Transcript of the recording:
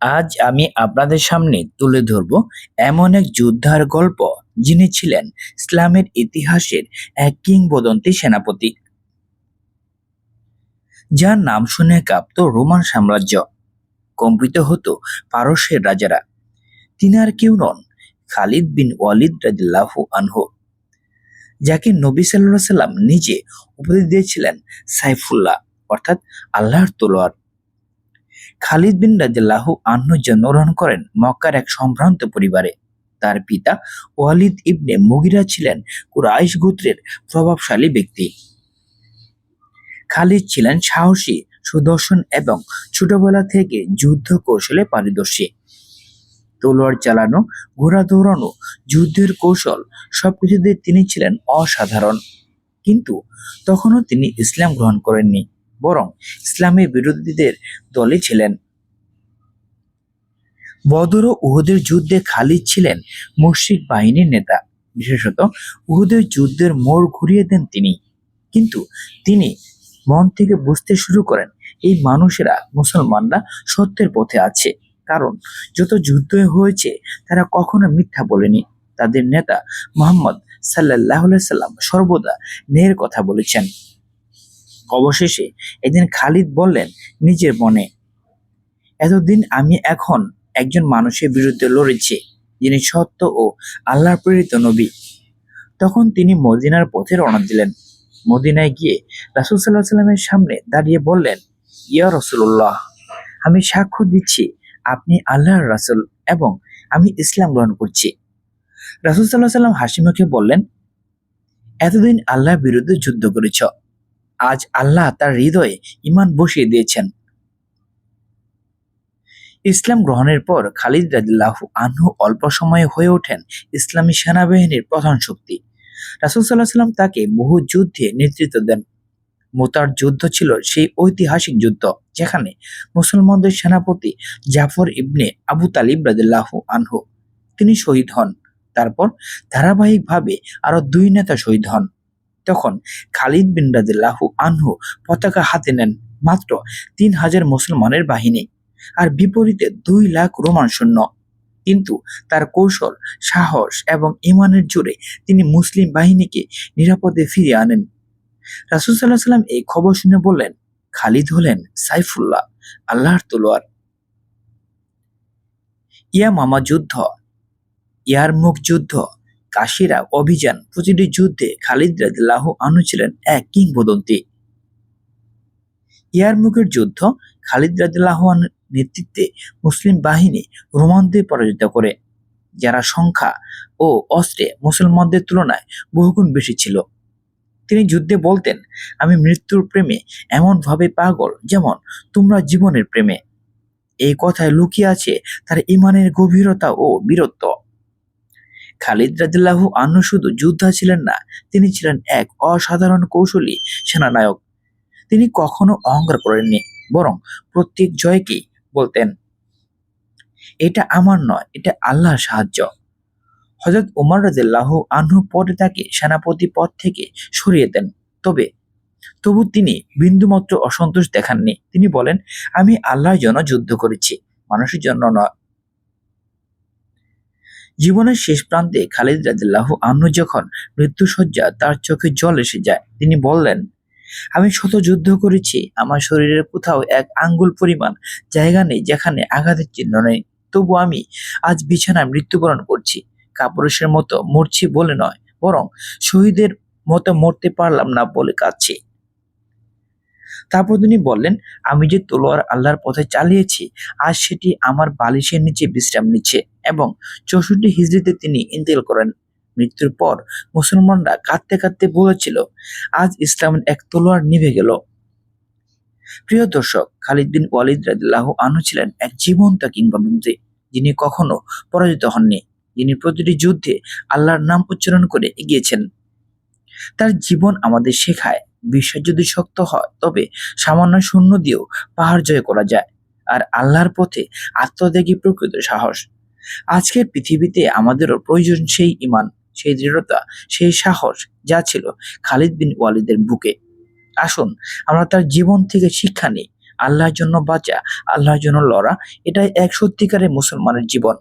আজ আমি আপনাদের সামনে তুলে ধরব এমন এক যোদ্ধার গল্প যিনি ছিলেন ইসলামের ইতিহাসের এক কিংবদন্তি সেনাপতি। যার নাম শুনে কাঁপত রোমান সাম্রাজ্য। কম্পিত হতো পারস্যের রাজারা। তিনি আর কেউ নন, খালিদ বিন ওয়ালিদ রাদিল্লাহু আনহু, যাকে নবী সাল্লাহ সাল্লাম নিজে উপাধি দিয়েছিলেন সাইফুল্লাহ, অর্থাৎ আল্লাহর তলোয়ার। খালিদ বিন রাদিল্লাহু আনহু জন্মগ্রহণ করেন মক্কার এক সম্ভ্রান্ত পরিবারে। তার পিতা ওয়ালিদ ইবনে মুগিরা ছিলেন কুরাইশ গোত্রের প্রভাবশালী ব্যক্তি। খালিদ ছিলেন সাহসী, সুদর্শন এবং ছোটবেলা থেকে যুদ্ধ কৌশলে পারদর্শী। তলোয়ার চালানো, ঘোড়া দৌড়ানো, যুদ্ধের কৌশল সবকিছুতে তিনি ছিলেন অসাধারণ। কিন্তু তখনও তিনি ইসলাম গ্রহণ করেননি। বরং ইসলামের বিরোধীদের দলে ছিলেন। বদর ও উহুদের যুদ্ধে খালিদ ছিলেন মুশরিক বাহিনীর নেতা। বিশেষত উহুদের যুদ্ধের মোড় ঘুরিয়ে দেন তিনি। কিন্তু তিনি মন থেকে বুঝতে শুরু করেন, এই মানুষেরা মুসলমানরা সত্যের পথে আছে। কারণ যত যুদ্ধ হয়েছে, তারা কখনো মিথ্যা বলেনি। তাদের নেতা মোহাম্মদ সাল্লাহ সাল্লাম সর্বদা ন্যায়ের কথা বলেছেন। অবশেষে এদিন খালিদ বললেন, নিজের মনে এতদিন আমি এখন একজন মানুষের বিরুদ্ধে লড়েছি, যিনি সত্য ও আল্লাহর প্রেরিত নবী। তখন তিনি মদিনার পথে রওনা দিলেন। মদিনায় গিয়ে রাসুল সাল্লাহ সাল্লামের সামনে দাঁড়িয়ে বললেন, ইয়া রসুল্লাহ আমি সাক্ষ্য দিচ্ছি, আপনি আল্লাহর রাসুল এবং আমি ইসলাম গ্রহণ করছি। রাসুল সাল্লাহ সাল্লাম হাসি বললেন, এতদিন আল্লাহর বিরুদ্ধে যুদ্ধ করেছ আজ আল্লাহ তার হৃদয়ে ইমান বসিয়ে দিয়েছেন। ইসলাম গ্রহণের পর খালিদ রাদিল্লাহ আনহু অল্প সময়ে হয়ে ওঠেন ইসলামী সেনাবাহিনীর প্রধান শক্তি। রাসুল সাল্লাহ সাল্লাম তাকে বহু যুদ্ধে নেতৃত্ব দেন। মোতার যুদ্ধ ছিল সেই ঐতিহাসিক যুদ্ধ যেখানে মুসলমানদের সেনাপতি জাফর ইবনে আবু তালিব রাদিল্লাহ আনহু তিনি শহীদ হন। তারপর ধারাবাহিকভাবে আরও দুই নেতা শহীদ হন। তখন খালিদ বিন রাদিল্লাহু আনহু পতাকা হাতে নেন মাত্র তিন হাজার মুসলমানের বাহিনী আর বিপরীতে দুই লাখ রোমান সৈন্য। কিন্তু তার কৌশল, সাহস এবং ইমানের জোরে তিনি মুসলিম বাহিনীকে নিরাপদে ফিরিয়ে আনেন। রাসুল সাল্লাহ সাল্লাম এই খবর শুনে বললেন, খালিদ হলেন সাইফুল্লাহ, আল্লাহর তলোয়ার। ইয়া মামা যুদ্ধ ইয়ার মুখ যুদ্ধ কাশিরা অভিযান প্রতিটি যুদ্ধে খালিদ রাদিল্লাহ আনু ছিলেন এক কিংবদন্তি। ইয়ারমুখের যুদ্ধ খালিদ রাদিল্লাহ নেতৃত্বে মুসলিম বাহিনী রোমানদের পরাজিত করে, যারা সংখ্যা ও অস্ত্রে মুসলমানদের তুলনায় বহুগুণ বেশি ছিল। তিনি যুদ্ধে বলতেন, আমি মৃত্যুর প্রেমে এমনভাবে পাগল যেমন তোমরা জীবনের প্রেমে। এই কথায় লুকিয়ে আছে তার ইমানের গভীরতা ও বীরত্ব। খালিদ রাদিল্লাহু আন্ন শুধু যোদ্ধা ছিলেন না, তিনি ছিলেন এক অসাধারণ কৌশলী সেনানায়ক। তিনি কখনো অহংকার করেননি, বরং প্রত্যেক জয়কেই বলতেন, এটা আমার নয়, এটা আল্লাহর সাহায্য। হজরত উমর রাজিল্লাহ আনহু পরে তাকে সেনাপতি পদ থেকে সরিয়ে দেন। তবে, তবু তিনি বিন্দুমাত্র অসন্তোষ দেখাননি। তিনি বলেন, আমি আল্লাহর জন্য যুদ্ধ করেছি, মানুষের জন্য নয় জীবনের শেষ প্রান্তে খালিদ রাজিল্লাহ আনহু যখন মৃত্যুসজ্জা তার চোখে জল এসে যায়, তিনি বললেন, আমি শত যুদ্ধ করেছি, আমার শরীরের কোথাও এক আঙ্গুল পরিমাণ জায়গা নেই যেখানে আঘাতের চিহ্ন নেই। তবু আমি আজ বিছানায় মৃত্যুবরণ করছি। কাপুরুষের মতো মরছি বলে নয়, বরং শহীদের মতো মরতে পারলাম না বলে কাঁদছি। তারপর তিনি বললেন, আমি যে তলোয়ার আল্লাহর পথে চালিয়েছি, আজ সেটি আমার বালিশের নিচে বিশ্রাম নিচ্ছে। এবং চৌষট্টি হিজড়িতে তিনি ইন্তেল করেন। মৃত্যুর পর মুসলমানরা কাঁদতে কাঁদতে বলেছিল, আজ ইসলামের এক তলোয়ার নিভে গেল। প্রিয় দর্শক, খালিদ বিন ওয়ালিদ রাদিল্লাহ আনু ছিলেন এক জীবন্ত কিংবদন্তি। যিনি কখনো পরাজিত হননি। যিনি প্রতিটি যুদ্ধে আল্লাহর নাম উচ্চারণ করে এগিয়েছেন। তার জীবন আমাদের শেখায়, বিশ্বাস যদি শক্ত হয়, তবে সামান্য শূন্য দিয়েও পাহাড় জয় করা যায়। আর আল্লাহর পথে আত্মত্যাগী প্রকৃত সাহস। আজকের পৃথিবীতে আমাদেরও প্রয়োজন সেই ইমান সেই দৃঢ়তা, সেই সাহস যা ছিল খালিদ বিন ওয়ালিদের বুকে। আসুন, আমরা তার জীবন থেকে শিক্ষা নিই। আল্লাহর জন্য বাঁচা, আল্লাহর জন্য লড়া, এটাই এক সত্যিকারের মুসলমানের জীবন।